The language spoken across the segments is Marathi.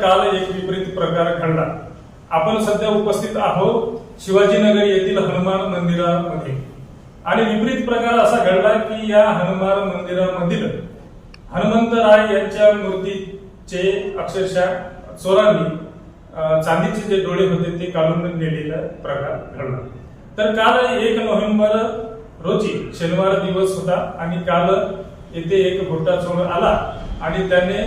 काल एक विपरीत प्रकार घडला. आपण सध्या उपस्थित आहोत शिवाजीनगर येथील हनुमान मंदिरामध्ये. आणि विपरीत प्रकार असा घडला की या हनुमान मंदिरामधील हनुमंतराय यांच्या मूर्तीचे अक्षरशः चोरांनी चांदीचे जे डोळे होते ते काढून नेलेला प्रकार घडला. तर काल एक नोव्हेंबर रोजी शनिवार दिवस होता आणि काल येथे एक घोटा चोर आला आणि त्याने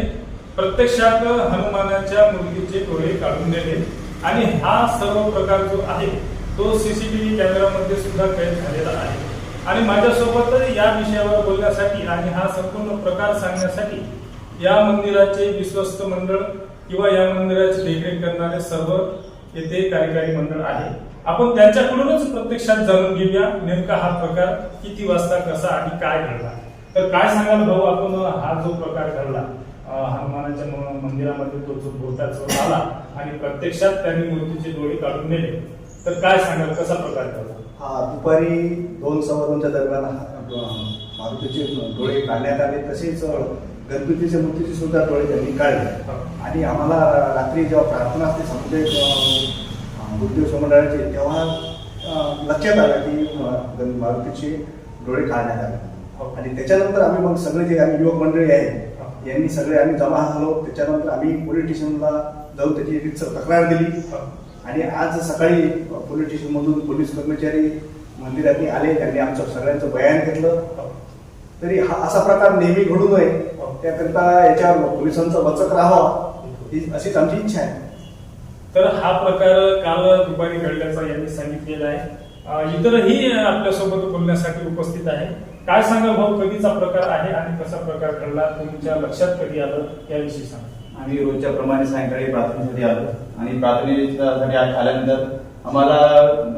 प्रत्यक्षात हनुमानाच्या मुलगीचे डोळे काढून नेले आणि हा सर्व प्रकार जो आहे तो सीसीटीव्ही कॅमेरामध्ये सुद्धा कैद झालेला आहे. आणि माझ्यासोबत या विषयावर बोलण्यासाठी आणि हा संपूर्ण प्रकार सांगण्यासाठी या मंदिराचे विश्वस्त मंडळ किंवा या मंदिराची देखरेख करणारे सर्व येथे कार्यकारी मंडळ आहे. आपण त्यांच्याकडूनच प्रत्यक्षात जाणून घेऊया नेमका हा प्रकार किती वाजता कसा आणि काय घडला. तर काय सांगाल भाऊ आपण हा जो प्रकार घडला हनुमानाच्या मंदिरामध्ये तो जो चोर आला आणि प्रत्यक्षात त्यांनी मूर्तीचे डोळे काढून नेले. तर काय सांगाल? कसा प्रकार घडला हा दुपारी दोन सव्वा दोनच्या दरम्यान हा- मारुतीचे डोळे काढण्यात आले. तसेच गणपतीच्या मूर्तीचे सुद्धा डोळे त्यांनी काढले. आणि आम्हाला रात्री जेव्हा प्रार्थना असते समुदाय बुद्धिव मंडळाचे तेव्हा लक्षात आलं की मारुतीचे डोळे काढण्यात हो. आले आणि त्याच्यानंतर आम्ही मग सगळे जे आम्ही युवक मंडळी आहे यांनी सगळे आम्ही जमा झालो. त्याच्यानंतर आम्ही पोलीस स्टेशनला जाऊन त्याची एक तक्रार दिली. आणि आज सकाळी पोलीस स्टेशनमधून पोलीस कर्मचारी मंदिरातनी आले. त्यांनी आमचं सगळ्यांचं बयान घेतलं. तरी हा असा प्रकार नेहमी घडू नये. त्याकरिता याच्यावर पोलिसांचा वचक राहावा. ही अशीच आमची इच्छा आहे. तर हा प्रकार काल दुपारी घडल्याचा यांनी सांगितलेला आहे. इतरही आपल्यासोबत बोलण्यासाठी उपस्थित आहे. काय सांगा भाऊ? कधीचा प्रकार आहे आणि कसा प्रकार घडला? तुमच्या लक्षात कधी आलं? याविषयी सांगा. आम्ही रोजच्या प्रमाणे सायंकाळी प्रार्थनेसाठी आलो. आणि प्रार्थनेसाठी आल्यानंतर आम्हाला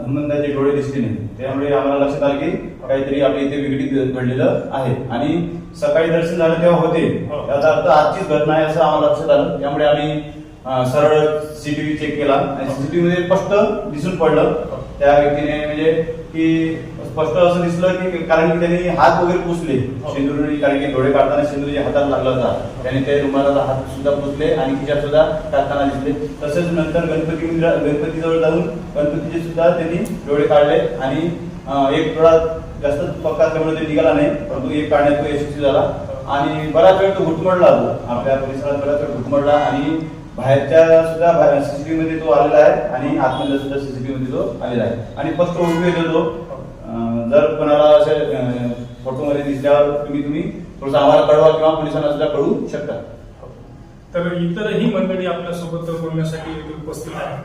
हनुमंताचे डोळे दिसले नाही त्यामुळे आम्हाला लक्षात आलं की काहीतरी आपल्या इथे वेगळी घडलेलं आहे. आणि सकाळी दर्शन झालं तेव्हा होते. हो. याचा अर्थ आजचीच घटना आहे असं आम्हाला लक्षात आलं. त्यामुळे आम्ही सरळ सीसीटीव्ही चेक केला. आणि सीसीटीव्ही मध्ये स्पष्ट दिसून पडलं त्या व्यक्तीने म्हणजे की स्पष्ट असं दिसलं की कारण की त्यांनी हात वगैरे पुसले. हो. शेंदुरी कारण की डोळे काढताना शेंदुरी हातात लागला होता. त्याने ते रुमालाला हात सुद्धा पुसले आणि खिशात सुद्धा टाकताना दिसले. तसेच नंतर गणपती मंदिरा गणपतीजवळ जाऊन गणपतीचे सुद्धा त्यांनी डोळे काढले आणि एक डोळा जास्त पक्का त्यामुळे ते निघाला नाही परंतु एक काढण्यात तो यशस्वी झाला. आणि बराच वेळ तो घुटमडला आपल्या परिसरात बराच वेळ घुटमडला आणि बाहेरच्या सुद्धा सीसीटीव्ही मध्ये तो आलेला आहे आणि आतमध्ये सुद्धा सीसीटीव्ही मध्ये तो आलेला आहे. आणि स्पष्ट ओळखू येतो तो जर कोणाला असे फोटो मध्ये दिसल्यावर तुम्ही तुम्ही थोडंसं आम्हाला कळवा किंवा पोलिसांना सुद्धा कळवू शकता. तर इतरही मंडळी आपल्यासोबत बोलण्यासाठी उपस्थित आहे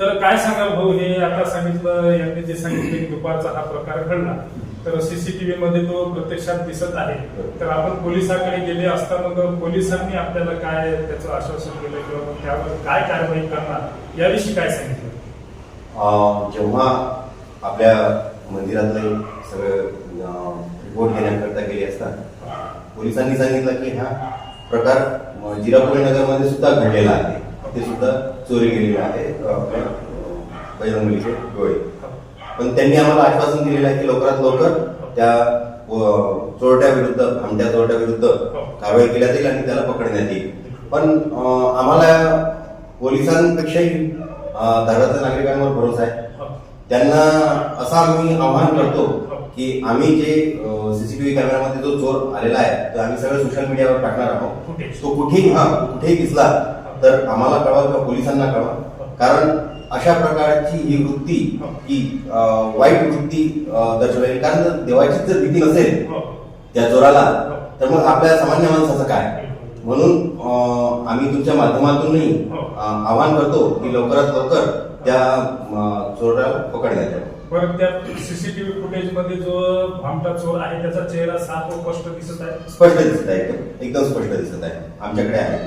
तर काय सांगाल भाऊ? हे आता सांगितलं यांनी जे सांगितलं की दुपारचा हा प्रकार घडला. तर सीसीटीव्ही मध्ये तो प्रत्यक्षात दिसत आहे. तर आपण पोलिसांकडे गेले असता मग पोलिसांनी आपल्याला काय त्याचं आश्वासन दिलं किंवा त्यावर काय कारवाई करणार याविषयी काय सांगितलं? अं, जेव्हा आपल्या मंदिरातले सगळं रिपोर्ट घेण्याकरता गेले असता पोलिसांनी सांगितलं की हा प्रकार जिरापुरी नगरमध्ये सुद्धा घडलेला आहे. ते सुद्धा चोरी गेलेले आहे अं, डोळे. पण त्यांनी आम्हाला आश्वासन दिलेलं आहे की लवकरात लवकर त्या चोरट्याविरुद्ध चोरट्या विरुद्ध आमच्या चोरट्या विरुद्ध कारवाई केल्या जाईल आणि त्याला पकडण्यात येईल. पण आम्हाला पोलिसांपेक्षाही धाराच्या नागरिकांवर भरोसा आहे. त्यांना असं आम्ही आव्हान करतो की आम्ही जे सीसीटीव्ही कॅमेरामध्ये जो चोर आलेला आहे तो आम्ही सगळं सोशल मीडियावर टाकणार आहोत. तो कुठेही हा कुठेही दिसला तर आम्हाला कळवा किंवा पोलिसांना कळवा. कारण अशा प्रकारची ही वृत्ती ही वाईट वृत्ती दर्शवेल कारण जर देवाची जर भीती नसेल त्या चोराला तर मग आपल्या सामान्य माणसाचं काय? म्हणून आम्ही तुमच्या माध्यमातूनही आवाहन करतो की लवकरात लवकर त्या चोराला पकडण्यात यावं बरं त्या सीसीटीव्ही फुटेजमध्ये जो भामटा चोर आहे त्याचा चेहरा साफ व स्पष्ट दिसत आहे? स्पष्ट दिसत आहे एकदम एकदम स्पष्ट दिसत आहे. आमच्याकडे आहे.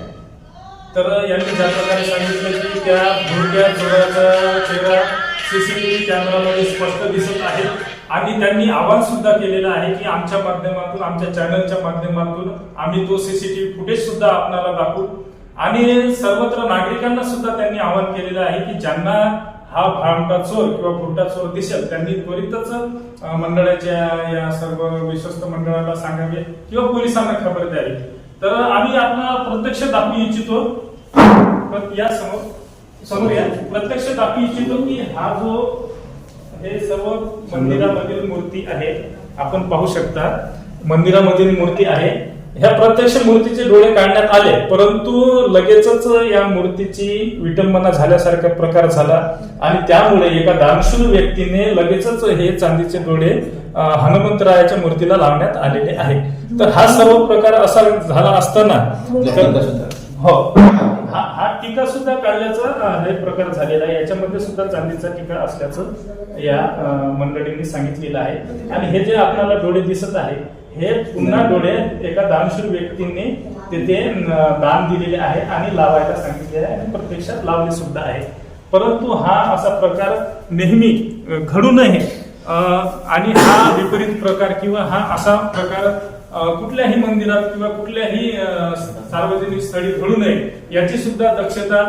तर यांनी ज्या प्रकारे सांगितलं की त्या भुरट्या चोराचा चेहरा सीसीटीव्ही कॅमेरामध्ये स्पष्ट दिसत आहे. आणि त्यांनी आवाहन सुद्धा केलेलं आहे की आमच्या माध्यमातून आमच्या चॅनलच्या माध्यमातून आम्ही तो सीसीटीव्ही फुटेज सुद्धा आपल्याला दाखवू. आणि सर्वत्र नागरिकांना सुद्धा त्यांनी आवाहन केलेलं आहे की ज्यांना हा भामटा चोर किंवा भुरटा चोर दिसेल त्यांनी त्वरितच मंडळाच्या या सर्व विश्वस्त मंडळाला सांगावे किंवा पोलिसांना खबर द्यावी. तर आम्ही आपला प्रत्यक्ष दाखवू इच्छितो. या समोर समोर या. प्रत्यक्ष दाखवू इच्छितो की हा जो हे सर्व मंदिरामधील मूर्ती आहे आपण पाहू शकता. मंदिरामधील मूर्ती आहे. ह्या प्रत्यक्ष मूर्तीचे डोळे काढण्यात आले परंतु लगेचच या मूर्तीची विटंबना झाल्यासारखा प्रकार झाला आणि त्यामुळे एका दानशूर व्यक्तीने लगेचच हे चांदीचे डोळे हनुमंतरायाच्या मूर्तीला लावण्यात आलेले आहे. तर हा सर्व प्रकार असा झाला असताना हो हा हा टीका सुद्धा काढल्याचा हे प्रकार झालेला आहे. याच्यामध्ये सुद्धा चांदीचा टीका असल्याचं या मंडळींनी सांगितलेलं आहे. आणि हे जे आपल्याला डोळे दिसत आहे हे पुन्हा डोळे एका दानशूर व्यक्तीने तिथे दान दिलेले आहे आणि लावायला सांगितले आहे. आणि प्रत्यक्षात लावले सुद्धा आहे. परंतु हा असा प्रकार नेहमी घडू नये. आणि हा विपरीत प्रकार किंवा हा असा प्रकार कुठल्याही मंदिरात किंवा कुठल्याही सार्वजनिक स्थळी घडू नये याची सुद्धा दक्षता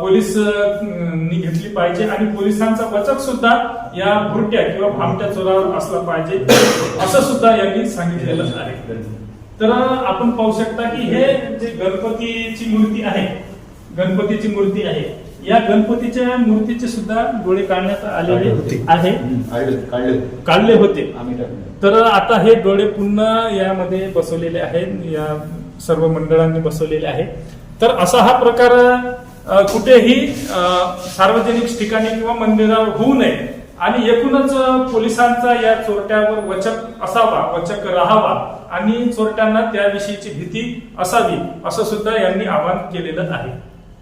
पोलीस घेतली पाहिजे आणि पोलिसांचा बचक सुद्धा या भुरट्या किंवा भामट्या चोरावर असला पाहिजे असं सुद्धा यांनी सांगितलेलं आहे. तर आपण पाहू शकता की हे जे गणपतीची मूर्ती आहे गणपतीची मूर्ती आहे या गणपतीच्या मूर्तीचे सुद्धा डोळे काढण्यात आलेले आहे. काढले होते तर आता हे डोळे पुन्हा यामध्ये बसवलेले आहेत. या सर्व मंडळांनी बसवलेले आहेत. तर असा हा प्रकार कुठेही सार्वजनिक ठिकाणी किंवा मंदिरावर होऊ नये. आणि एकूणच पोलिसांचा या चोरट्यावर वचक असावा वचक राहावा आणि चोरट्यांना त्याविषयीची भीती असावी असं सुद्धा यांनी आवाहन केलेलं आहे.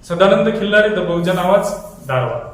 सदानंद खिल्लारे द बहुजन आवाज दारवा